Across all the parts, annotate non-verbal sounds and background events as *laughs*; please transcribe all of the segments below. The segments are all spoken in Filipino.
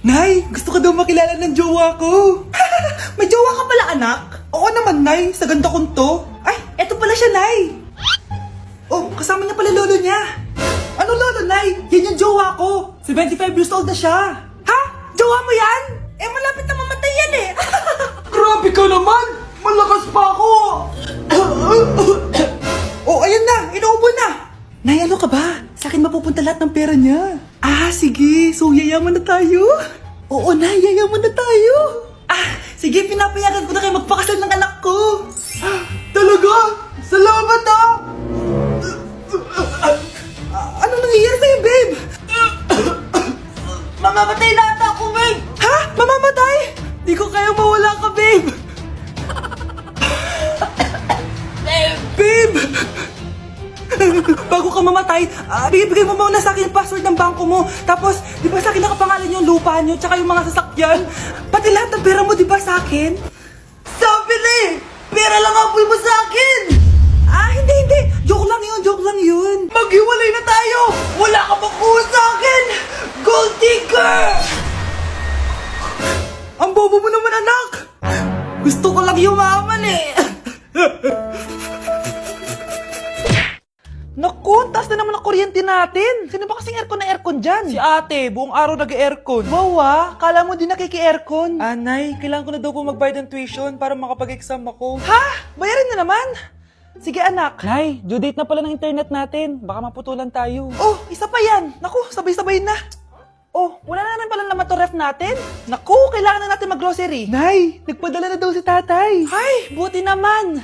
Nay, gusto ko daw makilala ng jowa ko. *laughs* May jowa ka pala, anak? Oo naman, Nay. Sa ganda kong to. Ay, eto pala siya, Nay. Oh, kasama niya pala lolo niya. Ano lolo, Nay? Yan yung jowa ko. 75 years old na siya. Ha? Jowa mo yan? Eh, malapit na mamatay yan eh. *laughs* Grabe ka naman! Malakas pa ako! *coughs* oh, ayan na! Inuubo na! Nay, ano ka ba? Sa akin mapupunta lahat ng pera niya. Ah, sige. So, yayaman na tayo? Oo, Nay. Yayaman na tayo. Ah, sige. Pinapayagan ko na kayo magpakasal ng anak ko. Ah, Talaga? Salamat ah! Ah, ano nangyayari sa'yo, babe? *coughs* Mamamatay na mamatay, ah, bigay-bigay mo muna sa akin yung password ng bangko mo. Tapos, di ba sa akin nakapangalan yung lupa nyo, tsaka yung mga sasakyan? Pati lahat ng pera mo, di ba sa akin? Kuryente natin. Sino ba kasing aircon na aircon dyan? Si ate, buong araw nag-aircon. Wow ah, kala mo di nakiki-aircon. Anay, kailangan ko na daw po magbayad ng tuition para makapag-exam ako. Ha? Bayarin na naman? Sige anak. Nay, due date na pala ng internet natin. Baka maputulan tayo. Oh, isa pa yan. Naku, sabay-sabay na. Oh, wala na naman pala naman to ref natin. Naku, kailangan na natin mag-grocery. Nay, nagpadala na daw si tatay. Ay, buti naman.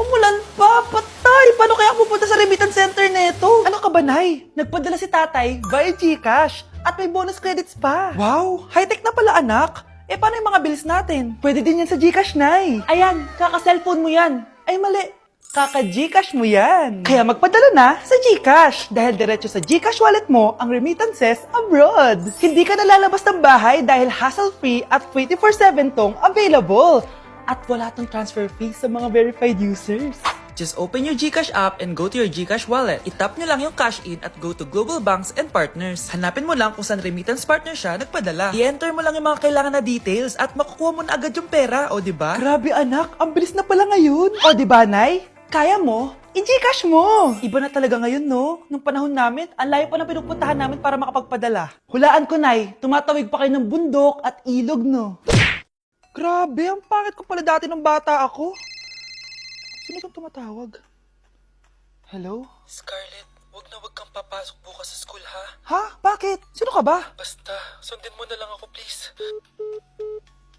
Umulan pa, patay! Paano kaya pupunta sa remittance center nito? Ano ka ba, Nay? Nagpadala si tatay via Gcash at may bonus credits pa. Wow! High-tech na pala, anak. Eh, paano yung mga bills natin? Pwede din yan sa Gcash, Nay. Ayan, kaka-cellphone mo yan. Ay, mali. Kaka-Gcash mo yan. Kaya magpadala na sa Gcash dahil diretso sa Gcash wallet mo ang remittances abroad. Hindi ka nalalabas ng bahay dahil hassle-free at 24-7 tong available. At wala tong transfer fee sa mga verified users. Just open your GCash app and go to your GCash wallet. Itap nyo lang yung cash in at go to global banks and partners. Hanapin mo lang kung saan remittance partner siya nagpadala. I-enter mo lang yung mga kailangan na details at makukuha mo na agad yung pera, o di ba? Grabe anak, ang bilis na pala ngayon. O di ba, Nay? Kaya mo? I-Gcash mo! Iba na talaga ngayon, no? Nung panahon namin, ang layo pa ng pinupuntahan namin para makapagpadala. Hulaan ko, Nay, tumatawid pa kayo ng bundok at ilog, no? Grabe, ang pangit ko pala dati ng bata ako. Sino itong tumatawag? Hello? Scarlett, wag na wag kang papasok bukas sa school ha. Ha? Bakit? Sino ka ba? Basta, sundin mo na lang ako please.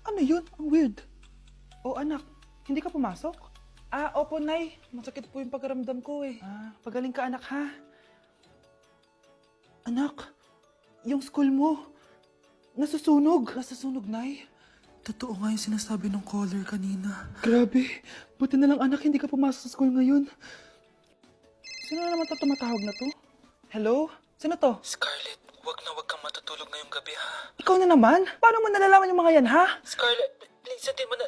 Ano yun? Ang weird. Oh, anak, hindi ka pumasok? Ah, opo, Nay. Masakit po yung pagkaramdam ko eh. Ah, pagaling ka, anak, ha? Anak, yung school mo, nasusunog. Nasusunog, Nay? Totoo nga yung sinasabi ng caller kanina. Grabe. Buti na lang, anak, hindi ka pumasok sa school ngayon. Sino na naman to tumatawag na to? Hello? Sino to? Scarlett, wag na wag kang matutulog ngayong gabi ha. Ikaw na naman? Paano mo nalalaman yung mga yan, ha? Scarlett, please sundin mo na...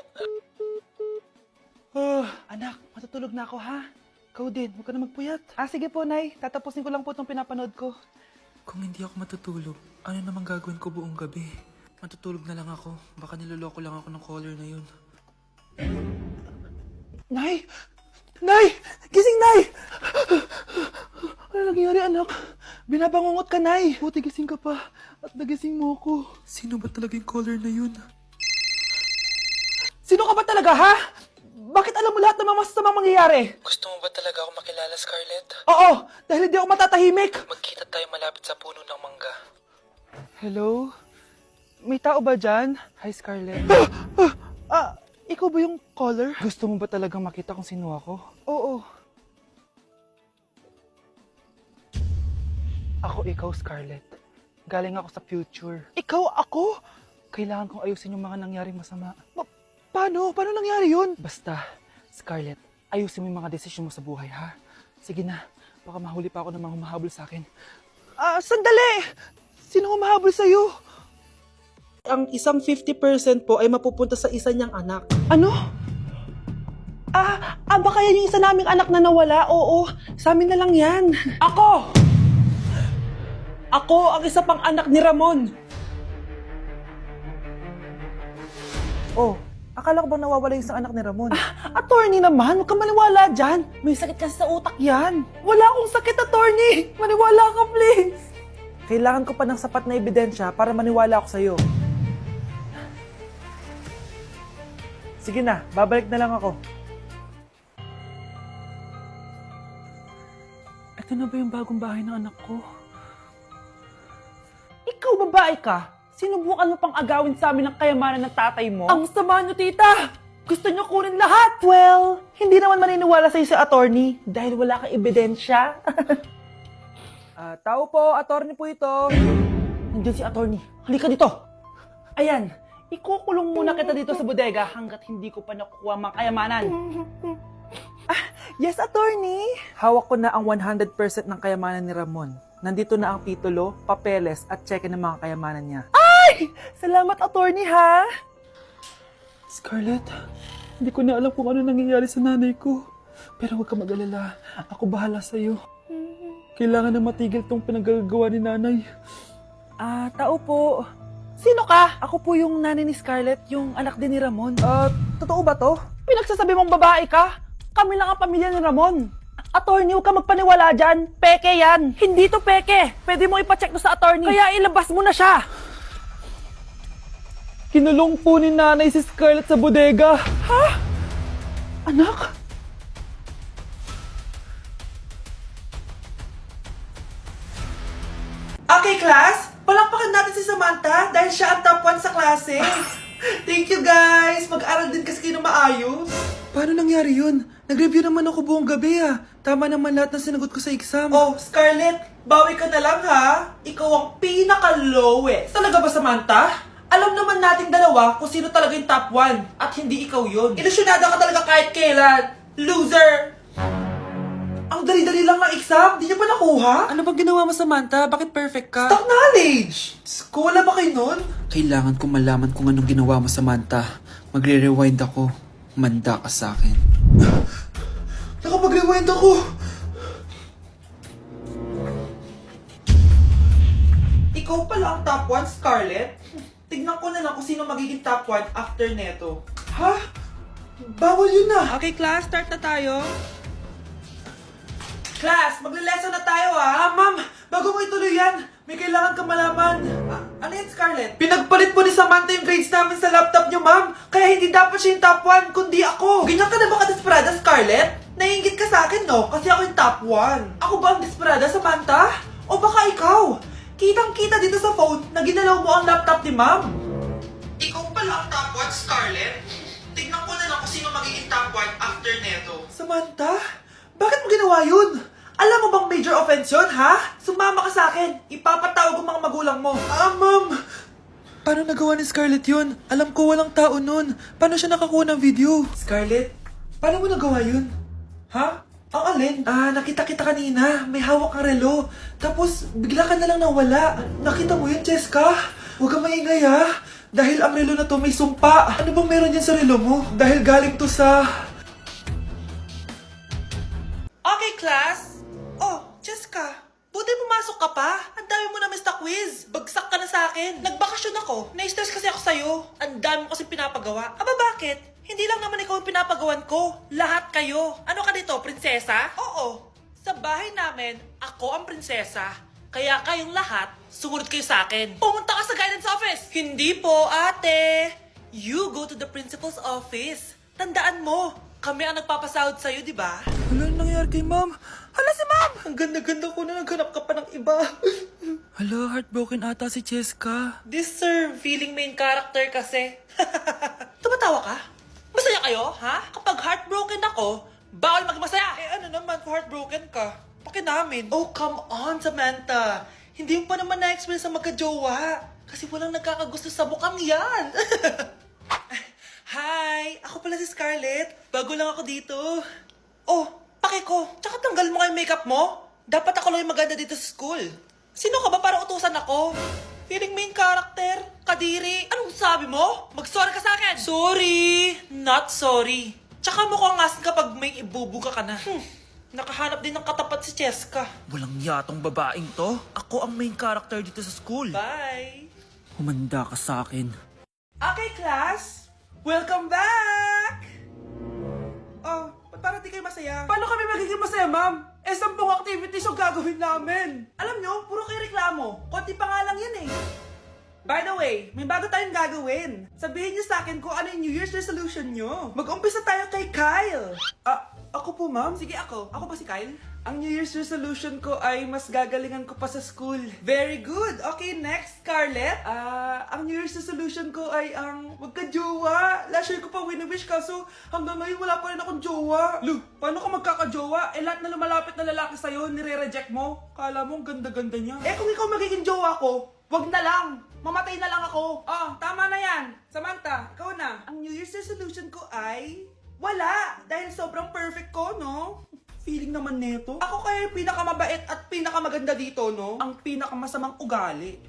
Ah, anak, matutulog na ako ha. Ikaw din, huwag ka na magpuyat. Ah, sige po, Nay. Tatapusin ko lang po itong pinapanood ko. Kung hindi ako matutulog, ano namang gagawin ko buong gabi? Matutulog na lang ako. Baka niloloko lang ako ng caller na yun. Nay! Nay! Gising, Nay! Ano nangyari, anak? Binabangungot ka, Nay. Buti gising ka pa. At nagising mo ako. Sino ba talaga yung caller na yun? Sino ka ba talaga, ha? Bakit alam mo lahat ng mga masasamang mangyayari? Gusto mo ba talaga ako makilala, Scarlett? Oo, dahil hindi ako matatahimik. Magkita tayo malapit sa puno ng mangga. Hello? May tao ba dyan? Hi, Scarlett. ah, ikaw ba yung caller? Gusto mo ba talagang makita kung sino ako? Oo. Ako ikaw, Scarlett. Galing ako sa future. Ikaw ako? Kailangan kong ayusin yung mga nangyaring masama. Pa- paano? Paano nangyari yun? Basta, Scarlett, ayusin mo yung mga desisyon mo sa buhay, ha? Sige na, baka mahuli pa ako ng mga humahabol sa akin. Ah, sandali! Sino humahabol sa'yo? Ang isang 50% po ay mapupunta sa isa niyang anak. Ano? Ah, ah baka yan yung isa naming anak na nawala? Oo, sa amin na lang yan. Ako! Ako ang isa pang anak ni Ramon. Oh, akala ko bang nawawala yung isang anak ni Ramon? Ah, attorney naman, huwag ka maniwala dyan. May sakit kasi sa utak yan. Wala akong sakit, attorney. Maniwala ka, please. Kailangan ko pa ng sapat na ebidensya para maniwala ako sa'yo. Sige na, babalik na lang ako. Ito na ba yung bagong bahay ng anak ko? Ikaw babae ka? Sinubukan mo pang agawin sa amin ang kayamanan ng tatay mo? Ang sama nyo, tita! Gusto nyo kunin lahat! Well, hindi naman maniniwala sa'yo si attorney dahil wala kang ebidensya. *laughs* Ah, tao po, attorney po ito. Nandiyan si attorney. Halika dito. Ayan, ikukulong muna kita dito sa bodega hanggat hindi ko pa nakukuha mga kayamanan. *laughs* Ah, yes, attorney. Hawak ko na ang 100% ng kayamanan ni Ramon. Nandito na ang titulo, papeles at cheque ng mga kayamanan niya. Ay! Salamat, attorney, ha? Scarlett, hindi ko na alam kung ano nangyayari sa nanay ko. Pero huwag ka mag-alala. Ako bahala sa'yo. Kailangan na matigil tong pinagagawa ni nanay. Ah, tao po. Sino ka? Ako po yung nanay ni Scarlett, yung anak din ni Ramon. Ah, totoo ba to? Pinagsasabi mong babae ka? Kami lang ang pamilya ni Ramon. Attorney, huwag ka magpaniwala dyan. Peke yan. Hindi to peke. Pwede mo ipacheck to sa attorney. Kaya ilabas mo na siya. Kinulong po ni nanay si Scarlett sa bodega. Ha? Anak? Okay, class. Palakpakan natin si Samantha dahil siya ang top 1 sa klase. Thank you, guys. Mag-aral din kasi kayo ng maayos. Paano nangyari yun? Nag-review naman ako buong gabi ah. Tama naman lahat ng sinagot ko sa exam. Oh, Scarlett, bawi ka na lang ha. Ikaw ang pinaka-lowest. Talaga ba, Samantha? Alam naman nating dalawa kung sino talaga yung top 1 at hindi ikaw yun. Ilusyonada ka talaga kahit kailan. Loser! Ang dali-dali lang ng exam, di niyo pa nakuha? Ano bang ginawa mo, Samantha? Bakit perfect ka? Stock knowledge! Skola ba kayo nun? Kailangan ko malaman kung anong ginawa mo, Samantha. Magre-rewind ako. Manda ka sa akin. Nakapag-rewind ako! Ikaw pala ang top 1, Scarlett? Tignan ko na lang kung sino magiging top 1 after neto. Ha? Bawal yun na! Okay, class. Start na tayo. Class, magle-lesson na tayo ha! Ah, ma'am, bago mo ituloy yan, may kailangan ka malaman. Ah, ano yan, Scarlett? Pinagpalit po ni Samantha yung grades namin sa laptop niyo, ma'am. Kaya hindi dapat siya yung top 1, kundi ako. Ganyan ka na ba ka-desperada, Scarlett? Naiingit ka sa akin, no? Kasi ako yung top 1. Ako ba ang desperada, Samantha? O baka ikaw? Kitang-kita dito sa phone na ginalaw mo ang laptop ni ma'am. Ikaw pala ang top 1, Scarlett? Tignan ko na lang kung sino magiging top 1 after neto. Samantha? Bakit mo ginawa yun? Alam mo bang major offense yun, ha? Sumama ka sa akin. Ipapatawag ang mga magulang mo. Ah, ma'am. Paano nagawa ni Scarlett yun? Alam ko walang tao nun. Paano siya nakakuha ng video? Scarlett, paano mo nagawa yun? Ha? Ang alin? Ah, nakita kita kanina. May hawak kang relo. Tapos, bigla ka na lang nawala. Nakita mo yun, Cheska? Huwag kang maingay, ha? Dahil ang relo na to may sumpa. Ano bang meron yan sa relo mo? Dahil galing to sa... Pumasok ka pa. Ang dami mo na miss na quiz. Bagsak ka na sa akin. Nagbakasyon ako. Na-stress kasi ako sa'yo. Ang dami mo kasi pinapagawa. Aba, bakit? Hindi lang naman ikaw ang pinapagawan ko. Lahat kayo. Ano ka dito, prinsesa? Oo. Sa bahay namin, ako ang prinsesa. Kaya kayong lahat, sumunod kayo sa akin. Pumunta ka sa guidance office. Hindi po, ate. You go to the principal's office. Tandaan mo, kami ang nagpapasahod sa'yo, di ba? Ano nangyari kay ma'am? Hala si ma'am! Ang ganda-ganda ko na naghanap ka pa ng iba. Hala, heartbroken ata si Cheska. This sir, feeling main character kasi. *laughs* Tumatawa ka? Masaya kayo, ha? Kapag heartbroken ako, bawal maging masaya. Eh ano naman kung heartbroken ka? Pakinamin. Oh, come on, Samantha. Hindi mo pa naman na-experience sa magka-jowa. Kasi walang nagkakagusto sa bukang yan. *laughs* Hi! Ako pala si Scarlett. Bago lang ako dito. Oh, pake ko. Tsaka tanggal mo nga yung makeup mo. Dapat ako lang yung maganda dito sa school. Sino ka ba para utusan ako? Feeling main character? Kadiri? Anong sabi mo? Mag-sorry ka sa akin! Sorry! Not sorry. Tsaka mukhang asin kapag may ibubuga ka na. Hmm. Nakahanap din ng katapat si Cheska. Walang yatong babaeng to. Ako ang main character dito sa school. Bye! Humanda ka sa akin. Okay, class. Welcome back! Parang di kayo masaya? Paano kami magiging masaya, ma'am? Eh, sampung activities ang gagawin namin. Alam nyo, puro kayo reklamo. Konti pa nga lang yan eh. By the way, may bago tayong gagawin. Sabihin niyo sa akin kung ano yung New Year's resolution nyo. Mag-umpisa tayo kay Kyle. Ah, ako ma'am? Sige ako. Ako ba si Kyle? Ang New Year's resolution ko ay mas gagalingan ko pa sa school. Very good. Okay, next, Scarlett. Ah, ang New Year's resolution ko ay ang magka-jowa. Last year ko pa wini-wish kaso hanggang ngayon wala pa rin akong jowa. Lu, paano ka magkaka-jowa? Eh lahat na lumalapit na lalaki sa'yo, nire-reject mo. Kala mo ang ganda-ganda niya. Eh kung ikaw magiging jowa ko, wag na lang. Mamatay na lang ako. Oh, tama na yan. Samantha, ikaw na. Ang New Year's resolution ko ay... Wala! Dahil sobrang perfect ko, no? Feeling naman neto. Ako kaya yung pinakamabait at pinakamaganda dito, no? Ang pinakamasamang ugali.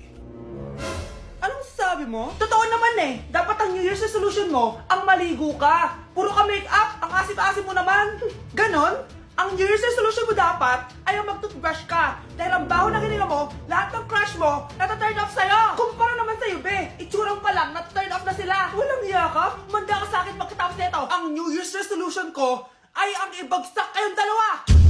Anong sabi mo? Totoo naman eh. Dapat ang New Year's resolution mo, ang maligo ka. Puro ka make-up, ang asim-asim mo naman. Ganon? Ang New Year's resolution mo dapat ay ang mag-toothbrush ka. Dahil ang baho ng hininga mo, lahat ng crush mo, nata-turn off sa'yo. Kumpara naman sa'yo, be. Itsurang pa lang, nata-turn off na sila. Walang iya ka? Manda ka sa akin pagkatapos nito. Ang New Year's resolution ko ay ang ibagsak kayong dalawa.